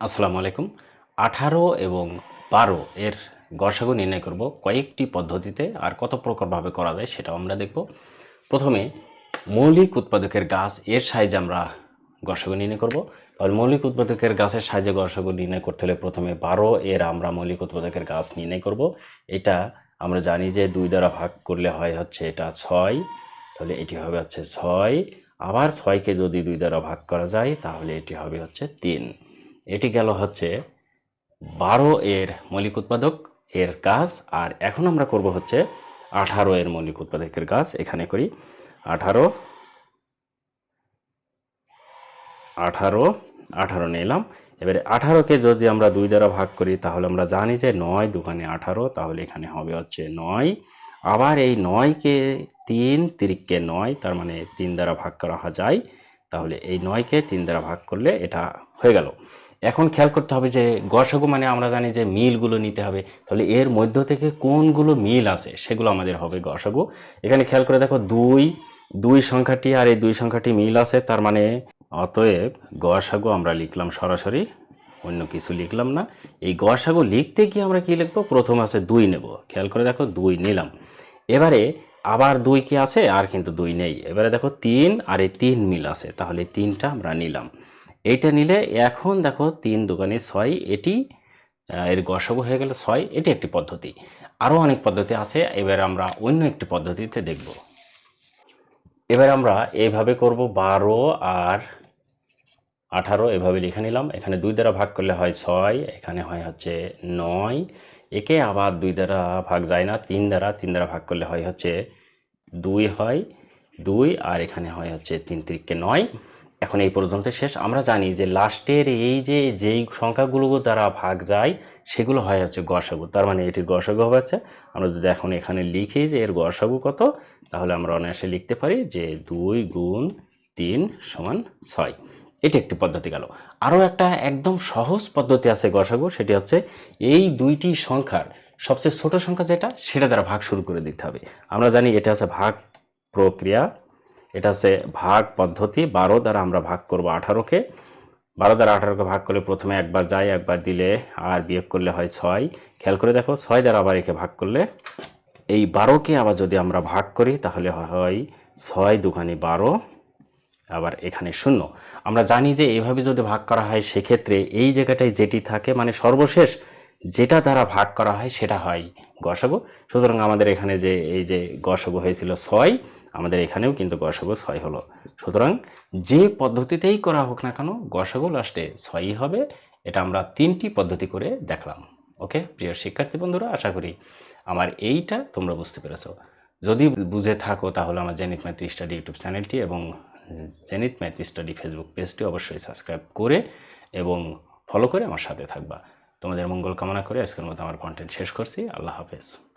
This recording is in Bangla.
আসসালামু আলাইকুম। আঠারো এবং বারো এর গসাগু নির্ণয় করব কয়েকটি পদ্ধতিতে আর কত প্রকারভাবে করা যায় সেটাও আমরা দেখব। প্রথমে মৌলিক উৎপাদকের গাছ এর সাহায্যে আমরা গসাগু নির্ণয় করব। তাহলে মৌলিক উৎপাদকের গাছের সাহায্যে গসাগু নির্ণয় করতে হলে প্রথমে বারো এর আমরা মৌলিক উৎপাদকের গাছ নির্ণয় করব। এটা আমরা জানি যে দুই দ্বারা ভাগ করলে হয় হচ্ছে এটা ছয়। তাহলে এটি হবে হচ্ছে ছয়। আবার ছয়কে যদি দুই দ্বারা ভাগ করা যায় তাহলে এটি হবে হচ্ছে তিন। এটি গেল হচ্ছে বারো এর মৌলিক উৎপাদক এর কাজ, আর এখন আমরা করব হচ্ছে আঠারো এর মৌলিক উৎপাদকের কাজ। এখানে করি আঠারো আঠারো আঠারো নিলাম। এবারে আঠারোকে যদি আমরা দুই দ্বারা ভাগ করি, তাহলে আমরা জানি যে নয় দোকানে আঠারো, তাহলে এখানে হবে হচ্ছে নয়। আবার এই নয়কে তিন, তিরিককে নয়, তার মানে তিন দ্বারা ভাগ করা যায়। তাহলে এই নয়কে তিন দ্বারা ভাগ করলে এটা হয়ে গেল। এখন খেয়াল করতে হবে যে গসাগু মানে আমরা জানি যে মিলগুলো নিতে হবে। তাহলে এর মধ্য থেকে কোনগুলো মিল আছে সেগুলো আমাদের হবে গসাগু। এখানে খেয়াল করে দেখো দুই দুই সংখ্যাটি আর এই দুই সংখ্যাটি মিল আছে। তার মানে অতএব গসাগু আমরা লিখলাম সরাসরি, অন্য কিছু লিখলাম না। এই গসাগু লিখতে গিয়ে আমরা কি লিখব? প্রথম আছে দুই নেব। খেয়াল করে দেখো দুই নিলাম। এবারে আবার দুই কি আছে? আর কিন্তু দুই নেই। এবারে দেখো তিন আর এই তিন মিল আছে। তাহলে তিনটা আমরা নিলাম। এইটা নিলে এখন দেখো তিন দোকানে ছয়, এটি এর গসাগু হয়ে গেলে ছয়, এটি একটি পদ্ধতি। আরও অনেক পদ্ধতি আছে। এবার আমরা অন্য একটি পদ্ধতিতে দেখব। এবার আমরা এইভাবে করব বারো আর আঠারো, এভাবে লিখে নিলাম। এখানে দুই দ্বারা ভাগ করলে হয় ছয়, এখানে হয় হচ্ছে নয়। একে আবার দুই দ্বারা ভাগ যায় না। তিন দ্বারা তিন দ্বারা ভাগ করলে হয় হচ্ছে দুই হয়, দুই আর এখানে হয় হচ্ছে তিন তিরিককে নয়। এখন এই পর্যন্ত শেষ। আমরা জানি যে লাস্টের এই যে, যেই সংখ্যাগুলো দ্বারা ভাগ যায়, সেগুলো হয় হচ্ছে গসাগু তার মানে এটির গসাগু হচ্ছে, আমরা যদি এখন এখানে লিখি যে এর গসাগু কত, তাহলে আমরা অনায়াসে লিখতে পারি যে দুই গুণ তিন সমান ছয়। এটি একটি পদ্ধতি গেল। আরও একটা একদম সহজ পদ্ধতি আছে গসাগু সেটি হচ্ছে এই দুইটি সংখ্যার সবচেয়ে ছোট সংখ্যা যেটা, সেটা দ্বারা ভাগ শুরু করে দিতে হবে। আমরা জানি এটা আছে ভাগ প্রক্রিয়া, এটা হচ্ছে ভাগ পদ্ধতি, বারো দ্বারা আমরা ভাগ করব আঠারোকে। বারো দ্বারা আঠারোকে ভাগ করলে প্রথমে একবার যায়, একবার দিলে আর বিয়োগ করলে হয় ছয়। খেয়াল করে দেখো, ছয় দ্বারা আবার একে ভাগ করলে, এই বারোকে আবার যদি আমরা ভাগ করি, তাহলে হয় ছয় দুখানি বারো, আবার এখানে শূন্য। আমরা জানি যে এইভাবে যদি ভাগ করা হয়, সেক্ষেত্রে এই জায়গাটায় যেটি থাকে মানে সর্বশেষ যেটা দ্বারা ভাগ করা হয় সেটা হয় গসাগু সুতরাং আমাদের এখানে যে, এই যে গসাগু হয়েছিল ছয়, আমাদের এখানেও কিন্তু গসাগু ছয় হলো। সুতরাং যে পদ্ধতিতেই করা হোক না কেন গসাগু লাস্টে ছয়ই হবে। এটা আমরা তিনটি পদ্ধতি করে দেখলাম। ওকে? প্রিয় শিক্ষার্থী বন্ধুরা, আশা করি আমার এইটা তোমরা বুঝতে পেরেছ। যদি বুঝে থাকো তাহলে আমার জেনিত ম্যাথ স্টাডি ইউটিউব চ্যানেলটি এবং জেনিত ম্যাথ স্টাডি ফেসবুক পেজটি অবশ্যই সাবস্ক্রাইব করে এবং ফলো করে আমার সাথে থাকবা। তোমাদের মঙ্গল কামনা করে আজকের মতো আমার কন্টেন্ট শেষ করছি। আল্লাহ হাফেজ।